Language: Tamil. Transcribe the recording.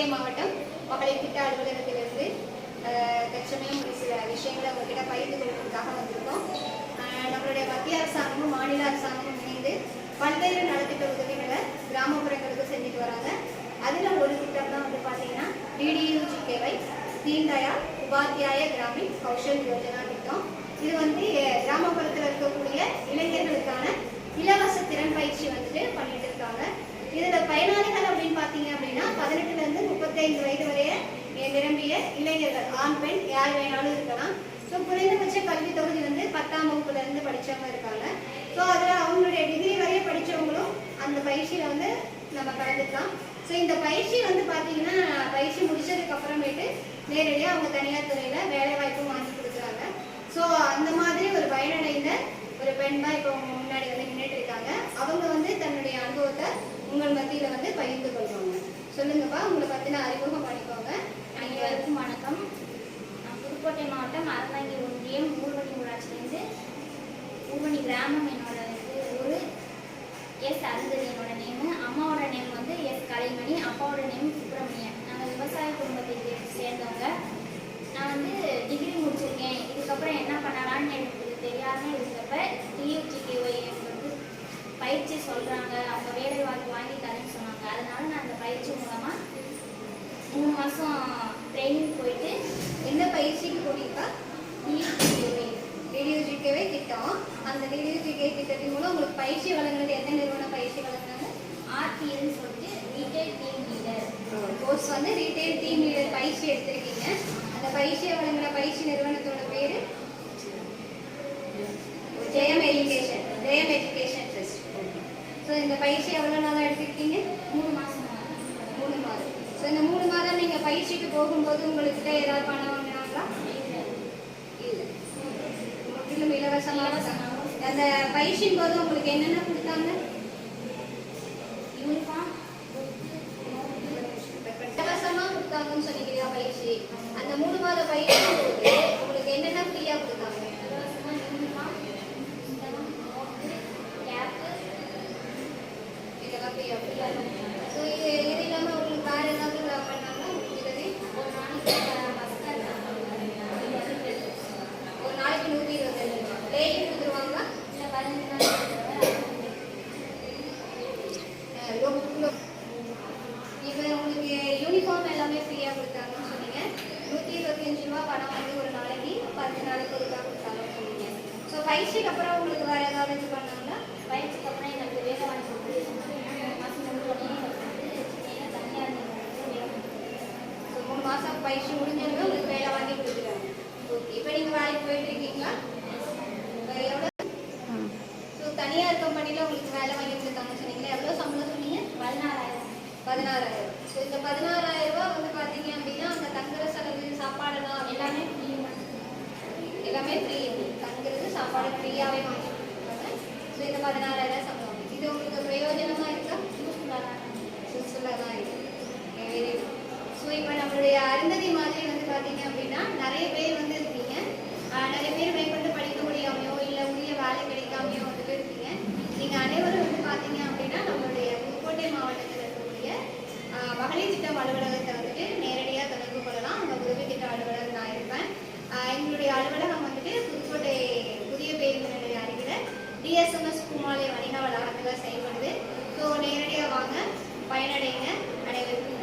புதுக்கோட்டை மாவட்டம் மகளிர் திட்ட அலுவலகத்திலிருந்து அஹ், தற்சமயம் ஒரு சில விஷயங்களை உங்ககிட்ட பகிர்ந்து கொள்வதற்காக வந்திருக்கோம். நம்மளுடைய மத்திய அரசாங்கமும் மாநில அரசாங்கமும் இணைந்து பல்வேறு நலத்திட்ட உதவிகளை கிராமப்புறங்களுக்கு செஞ்சுட்டு வராங்க. அதில் ஒரு திட்டம் தான் வந்து பார்த்தீங்கன்னா டிடியூஜிகேவை தீன்தயாள் உபாத்தியாய கிராமின் கௌஷல் யோஜனா திட்டம். இது வந்து கிராமப்புற கிராமப்புறத்தில் இருக்கக்கூடிய இளைஞர்களுக்கான இலவச திறன் பயிற்சி வந்துட்டு பண்ணிட்டு இருக்காங்க இதுல பயனாளிகள் அப்படின்னு பாத்தீங்க அப்படின்னா பதினெட்டுல இருந்து வயது வரைய நிரம்பிய இளைஞர்கள் ஆண் பெண் யார் வேணாலும் இருக்கலாம். ஸோ குறைந்தபட்ச கல்வி தொகுதி வந்து பத்தாம் வகுப்புல இருந்து படித்தவங்க இருக்காங்க. ஸோ அதில் அவங்களுடைய டிகிரி வரைய படித்தவங்களும் அந்த பயிற்சியில் வந்து நம்ம கலந்துக்கலாம். ஸோ இந்த பயிற்சி வந்து பார்த்தீங்கன்னா பயிற்சி முடிச்சதுக்கு அப்புறமேட்டு நேரடியாக அவங்க தனியார் துறையில வேலை வாய்ப்பும் வாங்கி கொடுக்குறாங்க. ஸோ அந்த மாதிரி ஒரு பயனடைந்த ஒரு பெண் தான் இப்போ முன்னாடி வந்து நின்றுட்டு இருக்காங்க. அவங்க வந்து தன்னுடைய அனுபவத்தை உங்கள் மத்தியில் வந்து பகிர்ந்து கொள்வாங்க. சொல்லுங்கப்பா. உங்களை பத்தின அறிமுகம் பண்ணிக்கோங்க. அனைவருக்கும் வணக்கம். நான் புதுக்கோட்டை மாவட்டம் அறந்தாங்கி ஒன்றியம் ஊர்வணி ஊராட்சியிலேருந்து ஊர்வணி கிராமம் என்னோட இது ஊர். எஸ் அருந்ததி என்னோட நேமு அம்மாவோட நேம் வந்து எஸ் கலைமணி அப்பாவோட நேம் சுப்பிரமணியன். நாங்கள் விவசாய குடும்பத்தை சேர்ந்தவங்க. நான் வந்து டிகிரி முடிச்சிருக்கேன். இதுக்கப்புறம் என்ன பண்ணலாம்னு எனக்கு தெரியாமல் இருந்தப்ப டியூஜிகேஒய் எனக்கு வந்து பயிற்சி சொல்கிறாங்க அவங்க வேலை வாங்கி வாங்கி தரேன்னு அதனால நான் அந்த பயிற்சி மூலமாக மூணு மாதம் ட்ரைனிங் போயிட்டு என்ன பயிற்சிக்கு போனீங்கப்பா ரேடியோ ஜிகேவே திட்டம் அந்த டிடியூஜிகே திட்டத்தின் மூலம் உங்களுக்கு பயிற்சி வழங்குறது எந்த நிறுவனம் பயிற்சி வழங்குனாங்க ஆர்டிஎல்னு சொல்லிட்டு ரீட்டைல் டீம் லீடர் கோர்ஸ் வந்து ரீட்டைல் டீம் லீடர் பயிற்சி எடுத்திருக்கீங்க. அந்த பயிற்சியை வழங்குற பயிற்சி நிறுவனம் இந்த பயிற்சி எவ்வளோ நாளாக எடுத்துக்கிட்டீங்க மூணு மாதம் மூணு மாதம் ஸோ இந்த மூணு மாதம் நீங்கள் பயிற்சிக்கு போகும்போது உங்கள்கிட்ட ஏதாவது பணம் வாங்கினாங்களா? இல்லை. முற்றிலும் இலவசமாக அந்த பயிற்சியின் போது உங்களுக்கு என்னென்ன கொடுத்தாங்க? யூனிஃபார்ம் இலவசமாக கொடுத்தாங்கன்னு சொன்னீங்க பயிற்சி? அந்த மூணு மாத பயிற்சி போது உங்களுக்கு என்னென்ன ஃப்ரீயா கொடுத்தாங்க இலவசமாக யூனிஃபார்ம் புத்தகம் நோட்டு கேப்பு இதெல்லாம் ஃப்ரீயா ஃப்ரீயா ஸோ இது இது இல்லாம உங்களுக்கு வேறு ஏதாவது பண்ணாங்களா உதவி ஒரு நாளைக்கு பஸ் ஒரு நாளைக்கு நூற்றி இருபது டெய்லி கொடுத்துருவாங்களா? இல்லை பதினஞ்சு நாள் இப்போ உங்களுக்கு யூனிஃபார்ம் எல்லாமே ஃப்ரீயாக கொடுத்தாங்கன்னு சொன்னீங்க. நூற்றி இருபத்தஞ்சு ரூபா பணம் வந்து ஒரு நாளைக்கு பத்து நாளைக்கு ஒருக்கா கொடுத்தாங்கன்னு சொன்னீங்க. ஸோ பயிற்சிக்கு அப்புறம் உங்களுக்கு வேறு ஏதாவது இது பண்ணாங்களா பயிற்சிக்கு அப்புறம் எனக்கு வேலை வாங்கி கொடுத்து மூணு மாதம் முடிஞ்சோடனே எனக்கு வந்து சென்னையில் தனியார் நிறுவனத்தில் வேலை வாங்கி கொடுத்தாங்க. ஸோ மூணு மாதம் பயிற்சி முடிஞ்சவங்க உங்களுக்கு வேலை வாங்கி கொடுத்துருக்காங்க. ஓகே இப்போ நீங்கள் வேலைக்கு போயிட்டு இருக்கீங்களா? எவ்வளோ ஸோ தனியார் கம்பெனியில் உங்களுக்கு வேலை வாங்கி கொடுத்தாங்கன்னு சொன்னீங்களா எவ்வளோ சம்பளம் சொன்னீங்க? பதினாறாயிரம். பதினாறாயிரம். ஸோ இந்த பதினாறாயிரம் ரூபாய் வந்து பார்த்தீங்க அப்படின்னா அந்த தங்குற செலவு சாப்பாடெல்லாம் எல்லாமே ஃப்ரீ எல்லாமே ஃப்ரீ தங்குறது சாப்பாடு ஃப்ரீயாகவே வாங்கி கொடுத்துருக்காங்க. ஸோ இந்த பதினாறாயிரம் சம்பளம். இது உங்களுக்கு பிரயோஜனமாக இருக்கா? யூஸ்ஃபுல்லாக தான் யூஸ்ஃபுல்லாக தான் இருக்கு வெரி குட் ஸோ இப்போ நம்மளுடைய அருந்ததி மாதிரி வந்து பார்த்தீங்க அப்படின்னா நிறைய பேர் வந்து இருக்கீங்க நிறைய பேர் மேற்கொண்டு படிக்க முடியாமையோ இல்லை உரிய வேலை கிடைக்காமையோ வந்துட்டு இருக்கீங்க நீங்கள் அனைவரும் வந்து பார்த்தீங்க அப்படின்னா நம்மளுடைய புதுக்கோட்டை மாவட்டத்தில் இருக்கக்கூடிய மகளிர் திட்டம் அலுவலகத்தை வந்துட்டு நேரடியாக தொடர்பு கொள்ளலாம். உங்கள் உதவி திட்ட அலுவலர் நான் இருப்பேன். எங்களுடைய அலுவலகம் வந்துட்டு புதுக்கோட்டை புதிய பேருந்து நிலைய அருகில் டிஎஸ்எம்எஸ் பூமாலை வணிக வளாகத்தில் செயல்படுது. ஸோ நேரடியாக வாங்க பயனடைங்க அனைவருக்கும்